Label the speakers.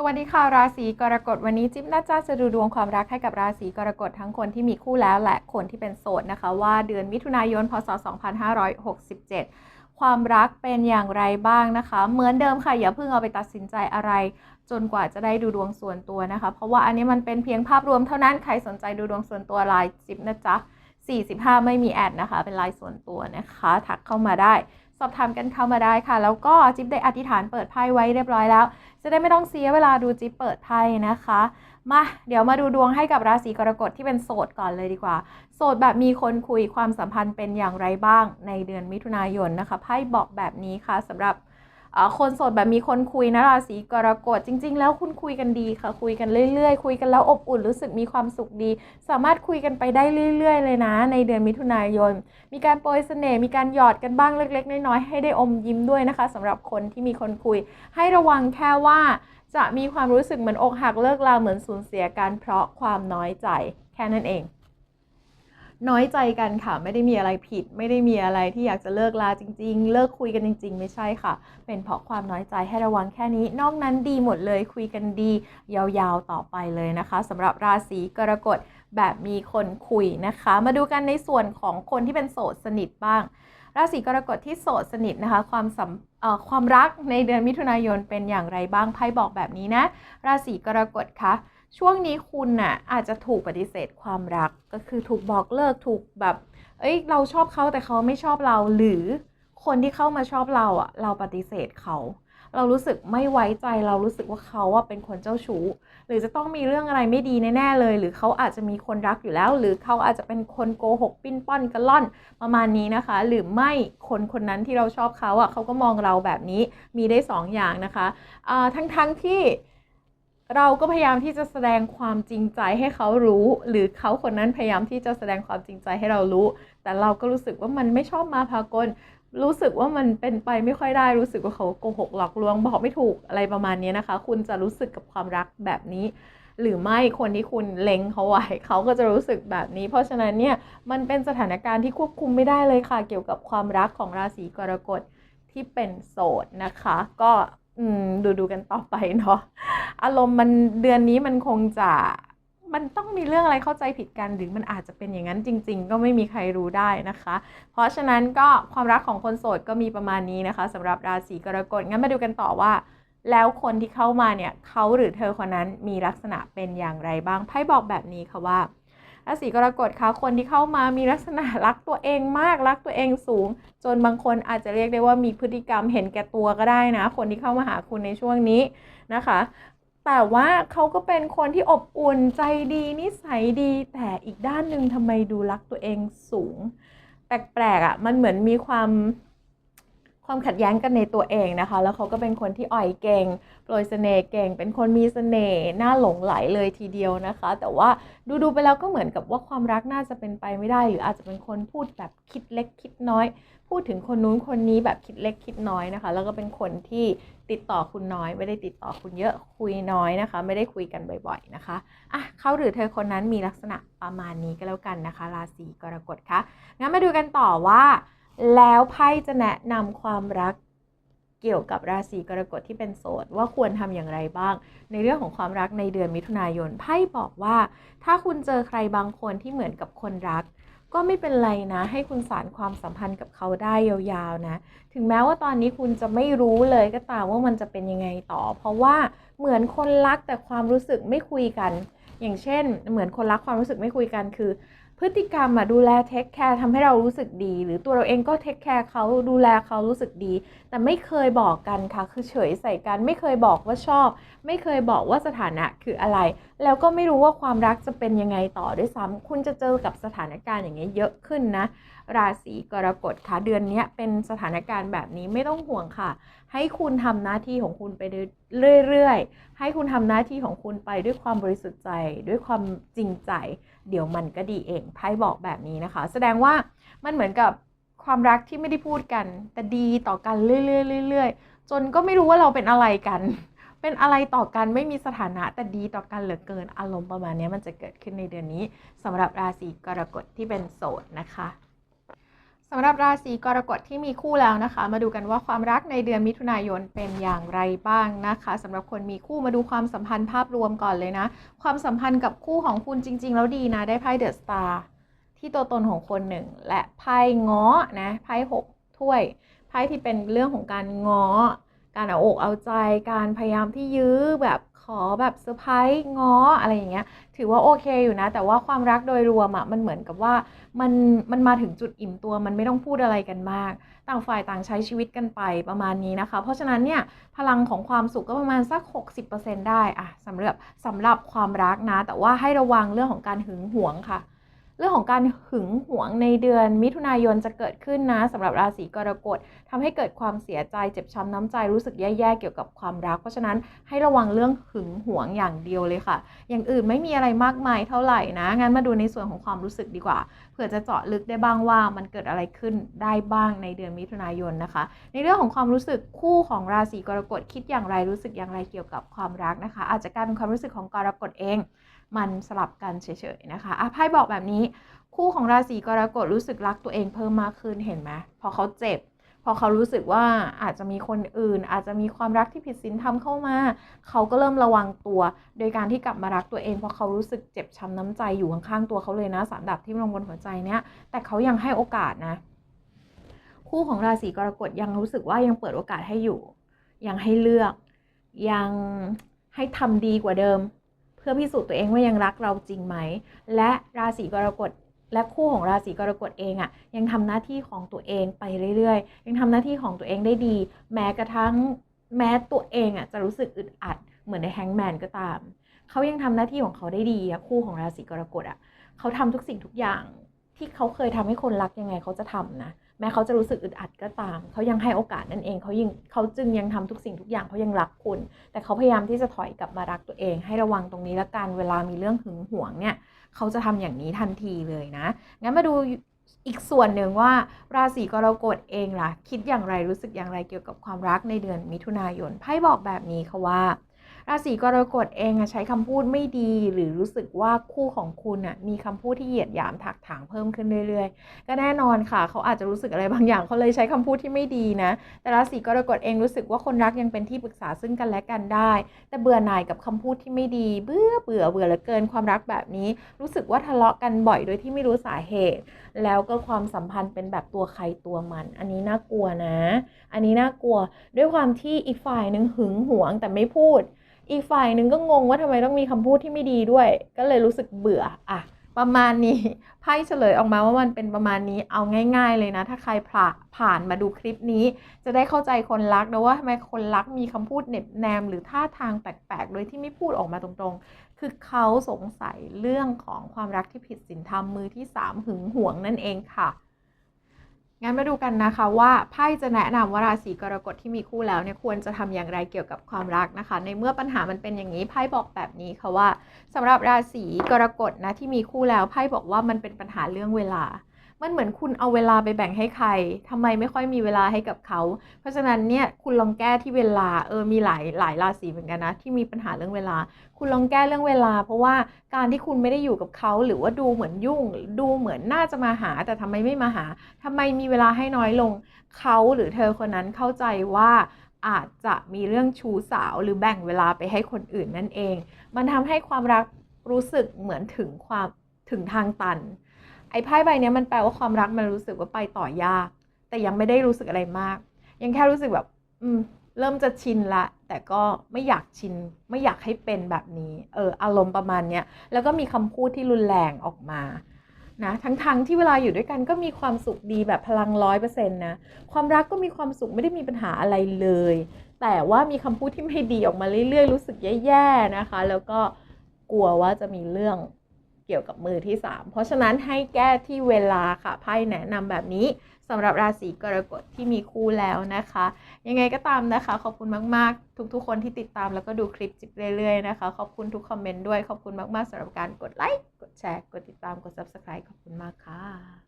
Speaker 1: สวัสดีค่ะราศีกรกฎวันนี้จิ๊บน่าจะจะดูดวงความรักให้กับราศีกรกฎทั้งคนที่มีคู่แล้วและคนที่เป็นโสดนะคะ ว่าเดือนมิถุนายนพศ 2567 ความรักเป็นอย่างไรบ้างนะคะ เหมือนเดิมค่ะอย่าเพิ่งเอาไปตัดสินใจอะไร จนกว่าจะได้ดูดวงส่วนตัวนะคะ เพราะว่าอันนี้มันเป็นเพียงภาพรวมเท่านั้นใครสนใจดูดวงส่วนตัวไลน์จิ๊บนะจ๊ะ45 ไม่มีแอดนะคะ เป็นไลน์ส่วนตัวนะคะ ทักเข้ามาได้ สอบถามกันเข้ามาได้ค่ะ แล้วก็จิ๊บได้อธิษฐานเปิดไพ่ไว้เรียบร้อยแล้ว จะได้ไม่ต้องเสียเวลาดูจิ๊บเปิดไพ่นะคะ มาเดี๋ยวมาดูดวงให้กับราศีกรกฎที่เป็นโสดก่อนเลยดีกว่า โสดแบบมีคนคุยความสัมพันธ์เป็นอย่างไรบ้างในเดือนมิถุนายนนะคะไพ่บอกแบบนี้ค่ะสำหรับ คนโสดแบบมีคนคุยนะราศีกรกฎจริง ๆ แล้วคุณคุยกันดีค่ะ คุยกันเรื่อยๆ คุยกันแล้วอบอุ่นรู้สึกมีความสุขดี สามารถคุยกันไปได้เรื่อย ๆ เลยนะ ในเดือนมิถุนายน มีการโปรยเสน่ห์มีการหยอดกันบ้างเล็ก ๆ น้อยๆให้ได้อมยิ้มด้วยนะคะสำหรับคนที่มีคนคุย ให้ระวังแค่ว่าจะมีความรู้สึกเหมือนอกหักเลิกลาเหมือนสูญเสียกันเพราะความน้อยใจแค่นั้นเอง น้อยใจกันค่ะ ไม่ได้มีอะไรผิด ไม่ได้มีอะไรที่อยากจะเลิกลาจริง ๆ เลิกคุยกันจริง ๆ ไม่ใช่ค่ะ เป็นเพราะความน้อยใจให้ระวังแค่นี้ นอกนั้นดีหมดเลยคุยกันดี ยาวๆต่อไปเลยนะคะสำหรับราศีกรกฎแบบมีคนคุยนะคะ มาดูกันในส่วนของคนที่เป็นโสดสนิทบ้าง ราศีกรกฎที่โสดสนิทนะคะ ความสัมความรักในเดือนมิถุนายนเป็นอย่างไรบ้างไพ่บอกแบบนี้นะ ราศีกรกฎค่ะ ช่วงนี้คุณน่ะอาจจะถูกปฏิเสธความรักก็คือถูกบอกเลิกถูกแบบ เอ้ยเราชอบเขาแต่เขาไม่ชอบเราหรือคนที่เข้ามาชอบเราอะ เราปฏิเสธเขา เรารู้สึกไม่ไว้ใจเรารู้สึกว่าเขาอะเป็นคนเจ้าชู้ หรือจะต้องมีเรื่องอะไรไม่ดีแน่ๆเลย หรือเขาอาจจะมีคนรักอยู่แล้ว หรือเขาอาจจะเป็นคนโกหกปิ้นป้อนกระล่อนประมาณนี้นะคะ หรือไม่คนคนนั้นที่เราชอบเขาอะเขาก็มองเราแบบนี้มีได้สองอย่างนะคะอ่าทั้งๆที่ เราก็พยายามที่จะแสดงความจริงใจให้เขารู้ หรือเขาคนนั้นพยายามที่จะแสดงความจริงใจให้เรารู้ แต่เราก็รู้สึกว่ามันไม่ชอบมาพากล รู้สึกว่ามันเป็นไปไม่ค่อยได้ รู้สึกว่าเขาโกหกหลอกลวงบอกไม่ถูกอะไรประมาณนี้นะคะ คุณจะรู้สึกกับความรักแบบนี้ หรือไม่คนที่คุณเล็งเขาไว้เขาก็จะรู้สึกแบบนี้ เพราะฉะนั้นเนี่ยมันเป็นสถานการณ์ที่ควบคุมไม่ได้เลยค่ะ เกี่ยวกับความรักของราศีกรกฎที่เป็นโสดนะคะ ก็ดูดูกันต่อไปเนาะ อารมณ์มันเดือนนี้มันคงจะมันต้องมีเรื่องอะไรเข้าใจผิดกันหรือมันอาจจะเป็นอย่างนั้นจริง ๆ ก็ไม่มีใครรู้ได้นะคะ เพราะฉะนั้นก็ความรักของคนโสดก็มีประมาณนี้นะคะสำหรับราศีกรกฎงั้นมาดูกันต่อว่า แล้วคนที่เข้ามาเนี่ยเขาหรือเธอคนนั้นมีลักษณะเป็นอย่างไรบ้างไพ่บอกแบบนี้ค่ะว่าราศีกรกฎคะคนที่เข้ามามีลักษณะรักตัวเองมากรักตัวเองสูง จนบางคนอาจจะเรียกได้ว่ามีพฤติกรรมเห็นแก่ตัวก็ได้นะ คนที่เข้ามาหาคุณในช่วงนี้นะคะ แต่ว่าเขาก็เป็นคนที่อบอุ่นใจดีนิสัยดี แต่อีกด้านหนึ่งทำไมดูรักตัวเองสูง แปลกๆอะ่ะมันเหมือนมีความ ความขัดแย้งกันในตัวเองนะคะ แล้วเขาก็เป็นคนที่อ่อยเก่งโปรยเสน่ห์เก่ง เป็นคนมีเสน่ห์น่าหลงไหลเลยทีเดียวนะคะ แต่ว่าดูดูๆไปแล้วก็เหมือนกับว่าความรักน่าจะเป็นไปไม่ได้ หรืออาจจะเป็นคนพูดแบบคิดเล็กคิดน้อย พูดถึงคนนู้นคนนี้แบบคิดเล็กคิดน้อยนะคะ แล้วก็เป็นคนที่ติดต่อคุณน้อย ไม่ได้ติดต่อคุณเยอะคุยน้อยนะคะ ไม่ได้คุยกันบ่อย ๆนะคะอะเขาหรือเธอคนนั้นมีลักษณะประมาณนี้ก็แล้วกันนะคะ ราศีกรกฎคะงั้นมาดูกันต่อว่า แล้วไพ่จะแนะนำความรักเกี่ยวกับราศีกรกฎที่เป็นโสด ว่าควรทำอย่างไรบ้าง ในเรื่องของความรักในเดือนมิถุนายนไพ่บอกว่า ถ้าคุณเจอใครบางคนที่เหมือนกับคนรัก ก็ไม่เป็นไรนะ ให้คุณสารความสัมพันธ์กับเขาได้ยาวๆนะ ถึงแม้ว่าตอนนี้คุณจะไม่รู้เลยก็ตามว่ามันจะเป็นยังไงต่อ เพราะว่าเหมือนคนรักแต่ความรู้สึกไม่คุยกัน อย่างเช่น เหมือนคนรักความรู้สึกไม่คุยกันคือ พฤติกรรมอะดูแลเทคแคร์ทำให้เรารู้สึกดี หรือตัวเราเองก็เทคแคร์เขาดูแลเขารู้สึกดี แต่ไม่เคยบอกกันค่ะ คือเฉยใส่กัน ไม่เคยบอกว่าชอบ ไม่เคยบอกว่าสถานะคืออะไร แล้วก็ไม่รู้ว่าความรักจะเป็นยังไงต่อด้วยซ้ำคุณจะเจอกับสถานการณ์อย่างเงี้ยเยอะขึ้นนะ ราศีกรกฎค่ะเดือนนี้เป็นสถานการณ์แบบนี้ไม่ต้องห่วงค่ะ ให้คุณทำหน้าที่ของคุณไปเรื่อยๆให้คุณทำหน้าที่ของคุณไปด้วยความบริสุทธิ์ใจ ด้วยความจริงใจ เดี๋ยวมันก็ดีเองไพ่บอกแบบนี้นะคะ แสดงว่ามันเหมือนกับความรักที่ไม่ได้พูดกัน แต่ดีต่อกันเรื่อยๆๆจนก็ไม่รู้ว่าเราเป็นอะไรกัน เป็นอะไรต่อกันไม่มีสถานะแต่ดีต่อกันเหลือเกินอารมณ์ประมาณนี้มันจะเกิดขึ้นในเดือนนี้สำหรับราศีกรกฎที่เป็นโสดนะคะ สำหรับราศีกรกฎที่มีคู่แล้วนะคะ มาดูกันว่าความรักในเดือนมิถุนายนเป็นอย่างไรบ้างนะคะสำหรับคนมีคู่มาดูความสัมพันธ์ภาพรวมก่อนเลยนะ ความสัมพันธ์กับคู่ของคุณจริง ๆ แล้วดีนะ ได้ไพ่เดอะสตาร์ที่ตัวตนของคนหนึ่ง และไพ่ง้อนะไพ่หกถ้วยไพ่ที่เป็นเรื่องของการง้อการเอาอกเอาใจการพยายามที่ยื้อแบบ อแบบเซอร์ไพรส์ง้ออะไรอย่างเงี้ย ถือว่าโอเคอยู่นะ แต่ว่าความรักโดยรวมอะ่ะมันเหมือนกับว่ามันมันมาถึงจุดอิ่มตัว มันไม่ต้องพูดอะไรกันมาก ต่างฝ่ายต่างใช้ชีวิตกันไปประมาณนี้นะคะ เพราะฉะนั้นเนี่ยพลังของความสุขก็ประมาณสัก 60%ได้อะสำหรับสำหรับความรักนะ แต่ว่าให้ระวังเรื่องของการหึงหวงค่ะ เรื่องของการหึงหวงในเดือนมิถุนายนจะเกิดขึ้นนะสำหรับราศีกรกฎทำให้เกิดความเสียใจเจ็บช้ำน้ำใจรู้สึกแย่ๆเกี่ยวกับความรัก เพราะฉะนั้นให้ระวังเรื่องหึงหวงอย่างเดียวเลยค่ะ อย่างอื่นไม่มีอะไรมากมายเท่าไหร่นะงั้นมาดูในส่วนของความรู้สึกดีกว่าเผื่อจะเจาะลึกได้บ้างว่ามันเกิดอะไรขึ้นได้บ้างในเดือนมิถุนายนนะคะ ในเรื่องของความรู้สึกคู่ของราศีกรกฎคิดอย่างไรรู้สึกอย่างไรเกี่ยวกับความรักนะคะ อาจจะกลายเป็นความรู้สึกของกรกฎเอง มันสลับกันเฉยๆนะคะอะไพ่บอกแบบนี้ คู่ของราศีกรกฎรู้สึกรักตัวเองเพิ่มมากขึ้นเห็นไหมพอเขาเจ็บ พอเขารู้สึกว่าอาจจะมีคนอื่น อาจจะมีความรักที่ผิดศีลธรรมเข้ามา เขาก็เริ่มระวังตัว โดยการที่กลับมารักตัวเองเพราะเขารู้สึกเจ็บช้ำน้ำใจอยู่ข้างๆตัวเขาเลยนะสามดับที่ลงบนหัวใจเนี้ยแต่เขายังให้โอกาสนะ คู่ของราศีกรกฎยังรู้สึกว่ายังเปิดโอกาสให้อยู่ ยังให้เลือกยังให้ทำดีกว่าเดิม พื่อพิสูจน์ตัวเองว่ายังรักเราจริงไหม และราศีกรกฎและคู่ของราศีกรกฎเองอะ่ะยังทำหน้าที่ของตัวเองไปเรื่อยๆ ยังทำหน้าที่ของตัวเองได้ดี แม้กระทั่งแม้ตัวเองอะ่ะจะรู้สึกอึดอัดเหมือนในแฮงแมนก็ตามเขายังทำหน้าที่ของเขาได้ดีอะคู่ของราศีกรกฎอะ่ะเขาทำทุกสิ่งทุกอย่างที่เขาเคยทำให้คนรักยังไงเขาจะทำนะ แม้เขาจะรู้สึกอึดอัดก็ตาม เขายังให้โอกาสนั่นเองเขายังเขาจึงยังทำทุกสิ่งทุกอย่างเขายังรักคุณ แต่เขาพยายามที่จะถอยกลับมารักตัวเอง ให้ระวังตรงนี้ละกันเวลามีเรื่องหึงหวงเนี่ยเขาจะทำอย่างนี้ทันทีเลยนะงั้นมาดูอีกส่วนหนึ่งว่าราศีกรกฎเองล่ะ คิดอย่างไรรู้สึกอย่างไรเกี่ยวกับความรักในเดือนมิถุนายนไพ่บอกแบบนี้ค่ะว่า ราศีกรกฎเองใช้คำพูดไม่ดี หรือรู้สึกว่าคู่ของคุณมีคำพูดที่เหยียดหยามถักถางเพิ่มขึ้นเรื่อยๆ ก็แน่นอนค่ะ เขาอาจจะรู้สึกอะไรบางอย่างเขาเลยใช้คำพูดที่ไม่ดีนะแต่ราศีกรกฎเองรู้สึกว่าคนรักยังเป็นที่ปรึกษาซึ่งกันและกันได้ แต่เบื่อหน่ายกับคำพูดที่ไม่ดี เบื่อเบื่อเบื่อเหลือเกินความรักแบบนี้ รู้สึกว่าทะเลาะกันบ่อยโดยที่ไม่รู้สาเหตุ แล้วก็ความสัมพันธ์เป็นแบบตัวใครตัวมัน อันนี้น่ากลัวนะ อันนี้น่ากลัวด้วยความที่อีกฝ่ายหนึ่งหึงหวงแต่ไม่พูด อีกฝ่ายหนึ่งก็งงว่าทำไมต้องมีคำพูดที่ไม่ดีด้วย ก็เลยรู้สึกเบื่ออะประมาณนี้ไพ่เฉลยออกมาว่ามันเป็นประมาณนี้เอาง่าย ๆ เลยนะ ถ้าใครผ่าผ่านมาดูคลิปนี้ จะได้เข้าใจคนรักนะว่าทำไมคนรักมีคำพูดเหน็บแนม หรือท่าทางแปลกๆ โดยที่ไม่พูดออกมาตรงๆ คือเขาสงสัยเรื่องของความรักที่ผิดศีลธรรมมือที่สามหึงหวงนั่นเองค่ะ งั้นมาดูกันนะคะว่าไพ่จะแนะนำว่าราศีกรกฎที่มีคู่แล้วเนี่ยควรจะทำอย่างไรเกี่ยวกับความรักนะคะ ในเมื่อปัญหามันเป็นอย่างนี้ไพ่บอกแบบนี้ค่ะว่าสำหรับราศีกรกฎนะที่มีคู่แล้วไพ่บอกว่ามันเป็นปัญหาเรื่องเวลา มันเหมือนคุณเอาเวลาไปแบ่งให้ใครทำไมไม่ค่อยมีเวลาให้กับเขา เพราะฉะนั้นเนี่ยคุณลองแก้ที่เวลาเออมีหลายหลายราศีเหมือนกันนะ ที่มีปัญหาเรื่องเวลา คุณลองแก้เรื่องเวลา เพราะว่าการที่คุณไม่ได้อยู่กับเขาหรือว่าดูเหมือนยุ่ง ดูเหมือนน่าจะมาหา แต่ทำไมไม่มาหาทำไมมีเวลาให้น้อยลงเขาหรือเธอคนนั้นเข้าใจว่าอาจจะมีเรื่องชู้สาวหรือแบ่งเวลาไปให้คนอื่นนั่นเอง มันทำให้ความรักรู้สึกเหมือนถึงความถึงทางตัน ไอ้ไพ่ใบนี้มันแปลว่าความรักมันรู้สึกว่าไปต่อยาก แต่ยังไม่ได้รู้สึกอะไรมาก ยังแค่รู้สึกแบบ อืม เริ่มจะชินละ แต่ก็ไม่อยากชิน ไม่อยากให้เป็นแบบนี้ เออ อารมณ์ประมาณเนี้ย แล้วก็มีคำพูดที่รุนแรงออกมา นะ ทั้งๆทที่เวลาอยู่ด้วยกันก็มีความสุขดีแบบพลังร้อยเปอร์เซ็นต์นะ ความรักก็มีความสุขไม่ได้มีปัญหาอะไรเลย แต่ว่ามีคำพูดที่ไม่ดีออกมาเรื่อยๆ รู้สึกแย่ๆนะคะ แล้วก็กลัวว่าจะมีเรื่อง เกี่ยวกับมือที่ 3 เพราะฉะนั้นให้แก้ที่เวลาค่ะไพ่แนะนำแบบนี้สำหรับราศีกรกฎที่มีคู่แล้วนะคะ ยังไงก็ตามนะคะ ขอบคุณมากๆ ทุกๆ คนที่ติดตามแล้วก็ดูคลิปจิบเรื่อยๆนะคะ ขอบคุณทุกคอมเมนต์ด้วยขอบคุณมากๆสำหรับการกดไลค์กดแชร์กดติดตามกด subscribe ขอบคุณมากค่ะ